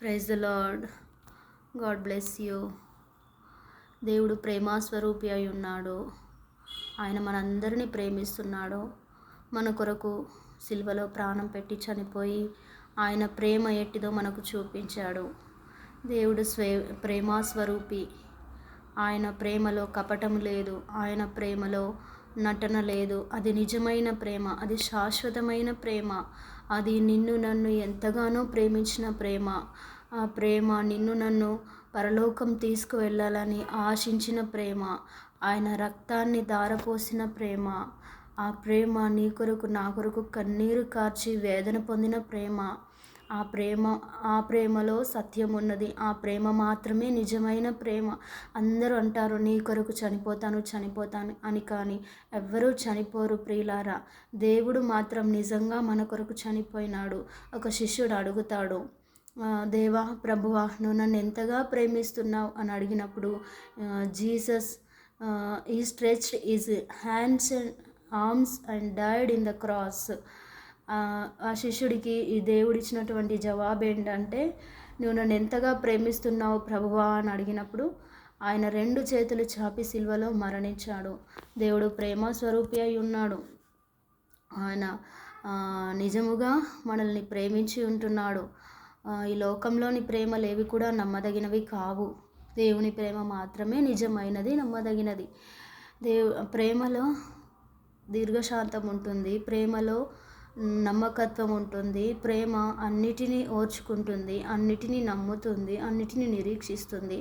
Praise the lord God bless you దేవుడు ప్రేమాస్వరూపి అయి ఉన్నాడు. ఆయన మనందరినీ ప్రేమిస్తున్నాడు. మన కొరకు సిల్వలో ప్రాణం పెట్టి చనిపోయి ఆయన ప్రేమ ఎట్టిదో మనకు చూపించాడు. దేవుడు స్వే ప్రేమాస్వరూపి ఆయన ప్రేమలో కపటం లేదు. ఆయన ప్రేమలో నటన లేదు. అది నిజమైన ప్రేమ. అది శాశ్వతమైన ప్రేమ. అది నిన్ను నన్ను ఎంతగానో ప్రేమించిన ప్రేమ. ఆ ప్రేమ నిన్ను నన్ను పరలోకం తీసుకువెళ్ళాలని ఆశించిన ప్రేమ. ఆయన రక్తాన్ని దారపోసిన ప్రేమ. ఆ ప్రేమ నీ కొరకు నా కొరకు కన్నీరు కార్చి వేదన పొందిన ప్రేమ. ఆ ప్రేమ ఆ ప్రేమలో సత్యం ఉన్నది ఆ ప్రేమ మాత్రమే నిజమైన ప్రేమ. అందరూ అంటారు నీ కొరకు చనిపోతాను చనిపోతాను అని. కానీ ఎవ్వరూ చనిపోరు ప్రియులారా. దేవుడు మాత్రం నిజంగా మన కొరకు చనిపోయినాడు. ఒక శిష్యుడు అడుగుతాడు దేవా ప్రభువా నువ్వు నన్ను ఎంతగా ప్రేమిస్తున్నావు? అని అడిగినప్పుడు జీసస్ ఈ stretched is hands and arms and died in the cross. ఆ శిష్యుడికి ఈ దేవుడిచ్చినటువంటి జవాబు ఏంటంటే నువ్వు నన్ను ఎంతగా ప్రేమిస్తున్నావు ప్రభువా అని అడిగినప్పుడు ఆయన రెండు చేతులు చాపి సిల్వలో మరణించాడు. దేవుడు ప్రేమ స్వరూపి అయి ఉన్నాడు. ఆయన నిజముగా మనల్ని ప్రేమించి ఉంటున్నాడు. ఈ లోకంలోని ప్రేమలు ఏవి కూడా నమ్మదగినవి కావు. దేవుని ప్రేమ మాత్రమే నిజమైనది నమ్మదగినది. దేవు ప్రేమలో దీర్ఘశాంతం ఉంటుంది ప్రేమలో నమ్మకత్వం ఉంటుంది ప్రేమ అన్నిటినీ ఓర్చుకుంటుంది అన్నిటినీ నమ్ముతుంది అన్నిటినీ నిరీక్షిస్తుంది.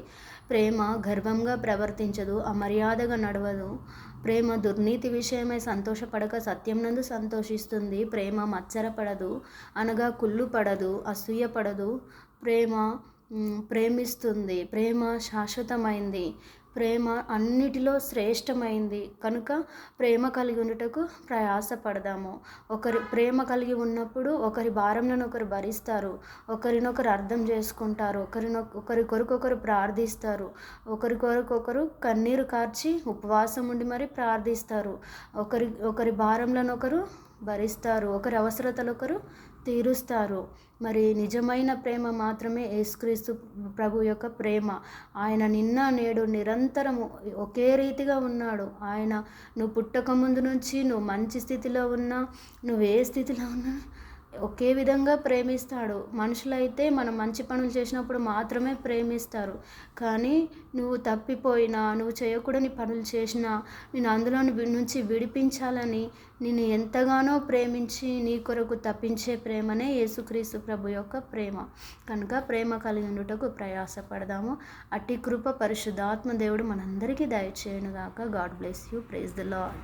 ప్రేమ గర్వంగా ప్రవర్తించదు అమర్యాదగా నడవదు. ప్రేమ దుర్నీతి విషయమై సంతోషపడక సత్యం నందు సంతోషిస్తుంది ప్రేమ మచ్చరపడదు అనగా కుళ్ళు పడదు అసూయపడదు ప్రేమ ప్రేమిస్తుంది ప్రేమ శాశ్వతమైంది. ప్రేమ అన్నిటిలో శ్రేష్టమైంది. కనుక ప్రేమ కలిగి ఉండటకు ప్రయాసపడదాము. ఒకరి ప్రేమ కలిగి ఉన్నప్పుడు ఒకరి భారంలను ఒకరు భరిస్తారు. ఒకరినొకరు అర్థం చేసుకుంటారు. ఒకరినొ ఒకరి కొరకొకరు ప్రార్థిస్తారు. ఒకరి కొరకొకరు కన్నీరు కార్చి ఉపవాసం ఉండి మరి ప్రార్థిస్తారు. ఒకరి ఒకరి భారంలను ఒకరు భరిస్తారు. ఒకరి అవసరతలు ఒకరు తీరుస్తారు. మరి నిజమైన ప్రేమ మాత్రమే యేసుక్రీస్తు ప్రభు యొక్క ప్రేమ. ఆయన నిన్న నేడు నిరంతరము ఒకే రీతిగా ఉన్నాడు. ఆయన నువ్వు పుట్టక ముందు నుంచి నువ్వు మంచి స్థితిలో ఉన్నా నువ్వు ఏ స్థితిలో ఉన్నా ఒకే విధంగా ప్రేమిస్తాడు. మనుషులైతే మనం మంచి పనులు చేసినప్పుడు మాత్రమే ప్రేమిస్తారు. కానీ నువ్వు తప్పిపోయినా నువ్వు చేయకూడని పనులు చేసినా నేను అందులో నుంచి విడిపించాలని నేను ఎంతగానో ప్రేమించి నీ కొరకు తప్పించే ప్రేమనే యేసుక్రీస్తు ప్రభు యొక్క ప్రేమ. కనుక ప్రేమ కలిగి ఉండుటకు ప్రయాసపడదాము. అట్టి కృప పరిశుద్ధాత్మ దేవుడు మనందరికీ దయచేయనుగాక. God bless you. Praise the lord